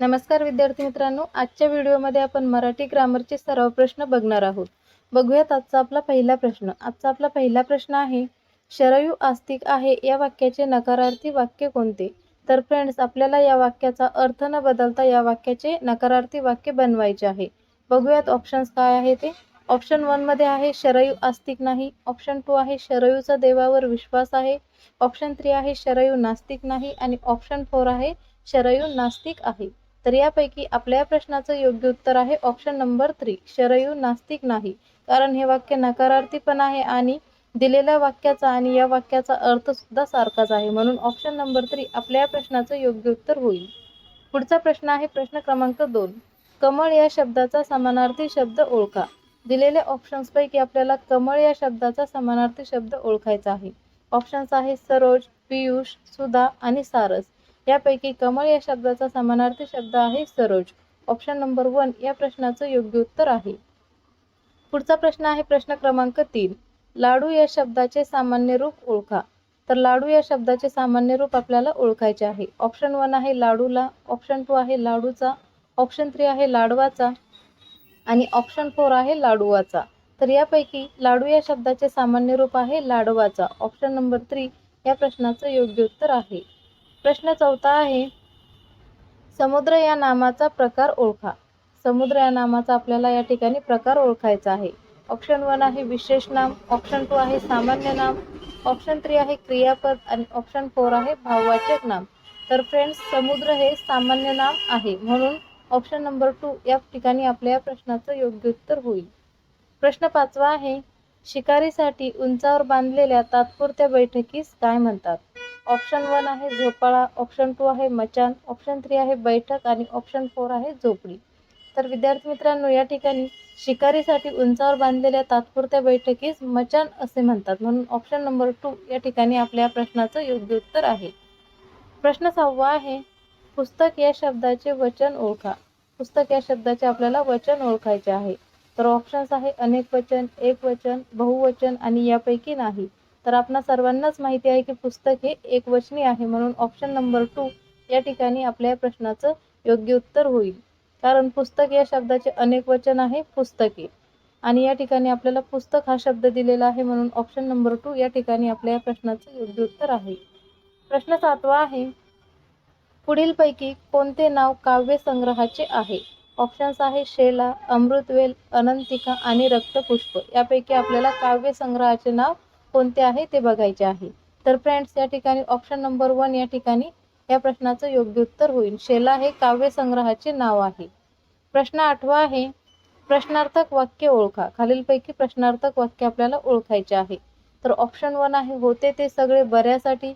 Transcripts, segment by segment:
नमस्कार विद्यार्थी मित्रांनो आजच्या व्हिडिओमध्ये आपण मराठी ग्रामरचे सराव प्रश्न बघणार आहोत. बघूयात आजचा आपला पहिला प्रश्न. आजचा आपला पहिला प्रश्न आहे शरयू आस्तिक आहे या वाक्याचे नकारार्थी वाक्य कोणते? तर फ्रेंड्स आपल्याला या वाक्याचा अर्थ न बदलता या वाक्याचे नकारार्थी वाक्य बनवायचे आहे. बघूयात ऑप्शन्स काय आहे ते. ऑप्शन वनमध्ये आहे शरयू आस्तिक नाही. ऑप्शन टू आहे शरयूचा देवावर विश्वास आहे. ऑप्शन थ्री आहे शरयू नास्तिक नाही. आणि ऑप्शन फोर आहे शरयू नास्तिक आहे. तर यापैकी आपल्या प्रश्नाचं योग्य उत्तर आहे ऑप्शन नंबर थ्री शरयू नास्तिक नाही. कारण हे वाक्य नकारार्थी पण आहे आणि दिलेल्या वाक्याचा आणि या वाक्याचा अर्थ सुद्धा सारखाच आहे. म्हणून ऑप्शन नंबर थ्री आपल्या प्रश्नाचं योग्य उत्तर होईल. पुढचा प्रश्न आहे प्रश्न क्रमांक दोन. कमळ या शब्दाचा समानार्थी शब्द ओळखा. दिलेल्या ऑप्शन्सपैकी आपल्याला कमळ या शब्दाचा समानार्थी शब्द ओळखायचा आहे. ऑप्शन्स आहे सरोज पियुष सुधा आणि सारस. यापैकी कमळ या शब्दाचा समानार्थी शब्द आहे सरोज. ऑप्शन नंबर वन या प्रश्नाचं योग्य उत्तर आहे. पुढचा प्रश्न आहे प्रश्न क्रमांक तीन. लाडू या शब्दाचे सामान्य रूप ओळखा. तर लाडू या शब्दाचे सामान्य रूप आपल्याला ओळखायचे आहे. ऑप्शन वन आहे लाडूला ऑप्शन टू आहे लाडूचा ऑप्शन थ्री आहे लाडवाचा आणि ऑप्शन फोर आहे लाडूवाचा. तर यापैकी लाडू या शब्दाचे सामान्य रूप आहे लाडवाचा. ऑप्शन नंबर थ्री या प्रश्नाचं योग्य उत्तर आहे. प्रश्न चौथा आहे समुद्र या नामाचा प्रकार ओळखा. समुद्र या नामाचा आपल्याला या ठिकाणी प्रकार ओळखायचा आहे. ऑप्शन वन आहे विशेष नाम ऑप्शन टू आहे सामान्य नाम ऑप्शन थ्री आहे क्रियापद आणि ऑप्शन फोर आहे भाववाचक नाम. तर फ्रेंड्स समुद्र हे सामान्य नाम आहे. म्हणून ऑप्शन नंबर टू या ठिकाणी आपल्या या प्रश्नाचं योग्य उत्तर होईल. प्रश्न पाचवा आहे शिकारीसाठी उंचावर बांधलेल्या तात्पुरत्या बैठकीस काय म्हणतात? ऑप्शन वन आहे झोपाळा ऑप्शन टू आहे मचान ऑप्शन थ्री आहे बैठक आणि ऑप्शन फोर आहे झोपडी. तर विद्यार्थी मित्रांनो या ठिकाणी शिकारीसाठी उंचावर बांधलेल्या तात्पुरत्या बैठकीस मचान असे म्हणतात. म्हणून ऑप्शन नंबर टू या ठिकाणी आपल्या प्रश्नाचं योग्य उत्तर आहे. प्रश्न सहावा आहे पुस्तक या शब्दाचे वचन ओळखा. पुस्तक या शब्दाचे आपल्याला वचन ओळखायचे आहे. तर ऑप्शन्स आहे अनेक वचन एक वचन बहुवचन आणि यापैकी नाही. तर आपणा सर्वांनाच माहिती आहे की पुस्तक हे एकवचनी आहे म्हणून ऑप्शन नंबर टू या ठिकाणी आपल्या प्रश्नाचं योग्य उत्तर होईल. कारण पुस्तक या शब्दाचे अनेक वचन आहे पुस्तके आणि या ठिकाणी आपल्याला पुस्तक हा शब्द दिलेला आहे म्हणून ऑप्शन नंबर टू या ठिकाणी आपल्या या प्रश्नाचं योग्य उत्तर आहे. प्रश्न सातवा आहे पुढीलपैकी कोणते नाव काव्य संग्रहाचे आहे? ऑप्शन्स आहे शेला अमृतवेल अनंतिका आणि रक्तपुष्प. यापैकी आपल्याला काव्य संग्रहाचे नाव कोणते आहे ते बघायचे आहे. तर फ्रेंड्स या ठिकाणी ऑप्शन नंबर वन या ठिकाणी या प्रश्नाचं योग्य उत्तर होईल. शेला हे काव्यसंग्रहाचे नाव आहे. प्रश्न आठवा आहे प्रश्नार्थक वाक्य ओळखा. खालीलपैकी प्रश्नार्थक वाक्य आपल्याला ओळखायचे आहे. तर ऑप्शन वन आहे होते ते सगळे बऱ्यासाठी.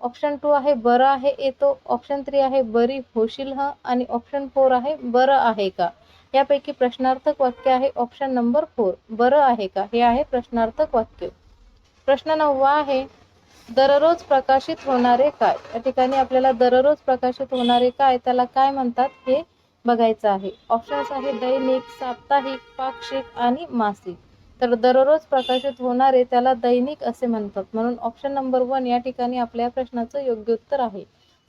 ऑप्शन टू आहे बरं आहे येतो. ऑप्शन थ्री आहे बरी होशील ह. आणि ऑप्शन फोर आहे बरं आहे का? यापैकी प्रश्नार्थक वाक्य आहे ऑप्शन नंबर फोर बरं आहे का? हे आहे प्रश्नार्थक वाक्य. प्रश्न नववा आहे दररोज प्रकाशित होणारे काय? या ठिकाणी आपल्याला दररोज प्रकाशित होणारे काय त्याला काय म्हणतात हे बघायचं आहे. ऑप्शन्स आहे दैनिक साप्ताहिक पाक्षिक आणि मासिक. तर दररोज प्रकाशित होणारे त्याला दैनिक असे म्हणतात. म्हणून ऑप्शन नंबर वन या ठिकाणी आपल्या प्रश्नाचं योग्य उत्तर आहे.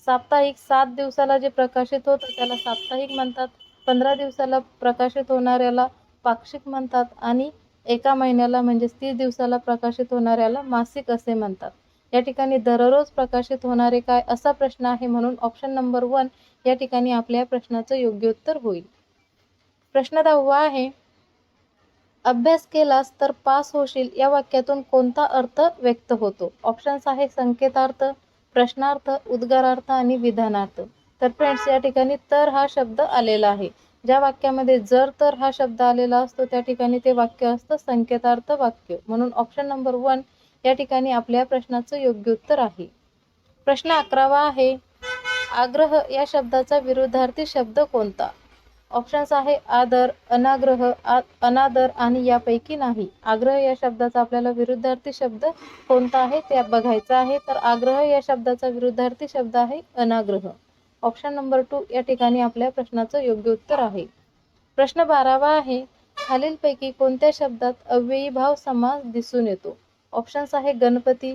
साप्ताहिक सात दिवसाला जे प्रकाशित होतं त्याला साप्ताहिक म्हणतात. पंधरा दिवसाला प्रकाशित होणाऱ्याला पाक्षिक म्हणतात आणि एका महिन्याला म्हणजेच तीस दिवसाला प्रकाशित होणाऱ्याला मासिक असे म्हणतात. या ठिकाणी दररोज प्रकाशित होणारे काय असा प्रश्न आहे म्हणून ऑप्शन नंबर वन या ठिकाणी आपल्या प्रश्नाचं योग्य उत्तर होईल. प्रश्न दहावा आहे अभ्यास केलास तर पास होशील या वाक्यातून कोणता अर्थ व्यक्त होतो? ऑप्शन्स आहे संकेतार्थ प्रश्नार्थ उद्गारार्थ आणि विधानार्थ. तर फ्रेंड्स या ठिकाणी तर हा शब्द आलेला आहे. ज्या वाक्यामध्ये जर तर हा शब्द आलेला असतो त्या ठिकाणी ते वाक्य असतं संकेतार्थ वाक्य. म्हणून ऑप्शन नंबर वन या ठिकाणी आपल्या प्रश्नाचं योग्य उत्तर आहे. प्रश्न अकरावा आहे आग्रह या शब्दाचा विरुद्धार्थी शब्द कोणता? ऑप्शन्स आहे आदर अनाग्रह आ अनादर आणि यापैकी नाही. आग्रह या शब्दाचा आपल्याला विरुद्धार्थी शब्द कोणता आहे? ते बघायचा आहे. तर आग्रह या शब्दाचा विरुद्धार्थी शब्द आहे अनाग्रह. ऑप्शन नंबर टू या ठिकाणी आपल्या प्रश्नाचं योग्य उत्तर आहे. प्रश्न बारावा आहे खालीलपैकी कोणत्या शब्दात अव्ययी भाव समास दिसून येतो? ऑप्शन्स आहे गणपती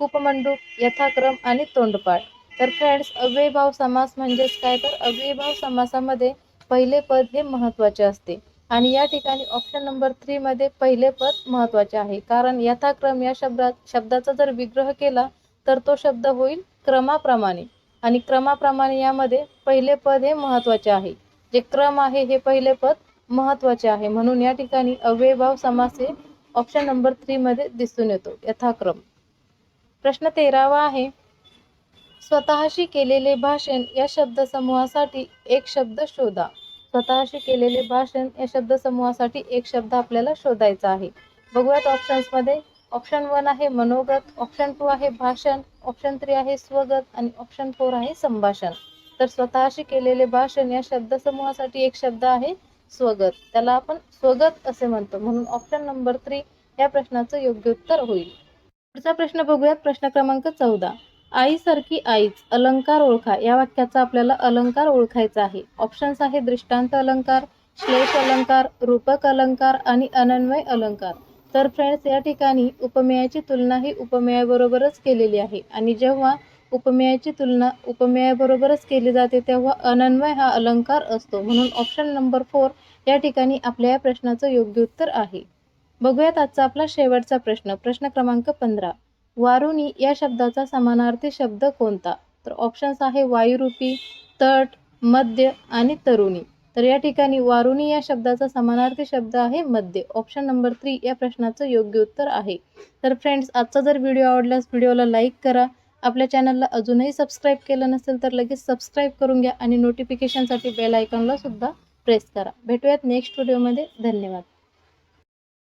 कूपमंडूक यथाक्रम आणि तोंडपाठ. तर फ्रेंड्स अव्ययभाव समास म्हणजेच काय? तर अव्ययभाव समासामध्ये पहिले पद हे महत्त्वाचे असते. आणि या ठिकाणी ऑप्शन नंबर थ्रीमध्ये पहिले पद महत्त्वाचे आहे. कारण यथाक्रम या शब्दात शब्दाचा जर विग्रह केला तर तो शब्द होईल क्रमाप्रमाणे. आणि क्रमाप्रमाणे यामध्ये पहिले पद हे महत्त्वाचे आहे. जे क्रम आहे हे पहिले पद महत्त्वाचे आहे. म्हणून या ठिकाणी अव्ययभाव समास हे ऑप्शन नंबर थ्रीमध्ये दिसून येतो. यथाक्रम. प्रश्न तेरावा आहे. स्वतःशी केलेले भाषण या शब्दसमूहासाठी एक शब्द शोधा. स्वतःशी केलेले भाषण या शब्दसमूहासाठी एक शब्द आपल्याला शोधायचा आहे. बघूयात ऑप्शन्समध्ये ऑप्शन वन आहे मनोगत ऑप्शन टू आहे भाषण ऑप्शन थ्री आहे स्वगत आणि ऑप्शन फोर आहे संभाषण. तर स्वतःशी केलेले भाषण या शब्दसमूहासाठी एक शब्द आहे स्वगत. त्याला आपण स्वगत असे म्हणतो. म्हणून ऑप्शन नंबर थ्री या प्रश्नाचं योग्य उत्तर होईल. पुढचा प्रश्न बघूयात. प्रश्न क्रमांक चौदा. आईसारखी आईच अलंकार ओळखा. या वाक्याचा आपल्याला अलंकार ओळखायचा आहे. ऑप्शन्स आहे दृष्टांत अलंकार श्लेष अलंकार रूपक अलंकार आणि अनन्वय अलंकार. तर फ्रेंड्स या ठिकाणी उपमेयाची तुलना ही उपमेयाबरोबरच केलेली आहे. आणि जेव्हा उपमेयाची तुलना उपमेयाबरोबरच केली जाते तेव्हा अनन्वय हा अलंकार असतो. म्हणून ऑप्शन नंबर फोर या ठिकाणी आपल्या या प्रश्नाचं योग्य उत्तर आहे. बघूयात आजचा आपला शेवटचा प्रश्न. प्रश्न क्रमांक पंधरा. वारुणी या शब्दाचा समानार्थी शब्द कोणता? तर ऑप्शन्स आहे वायुरूपी तट मध्य आणि तरुणी. तर या ठिकाणी वारुणी या शब्दाचा समानार्थी शब्द आहे मध्य. ऑप्शन नंबर थ्री या प्रश्नाचं योग्य उत्तर आहे. तर फ्रेंड्स आजचा जर व्हिडिओ आवडल्यास व्हिडिओला लाईक करा. आपल्या चॅनलला अजूनही सबस्क्राईब केलं नसेल तर लगेच सबस्क्राईब करून घ्या आणि नोटिफिकेशनसाठी बेल आयकॉनला सुद्धा प्रेस करा. भेटूयात नेक्स्ट व्हिडिओमध्ये धन्यवाद.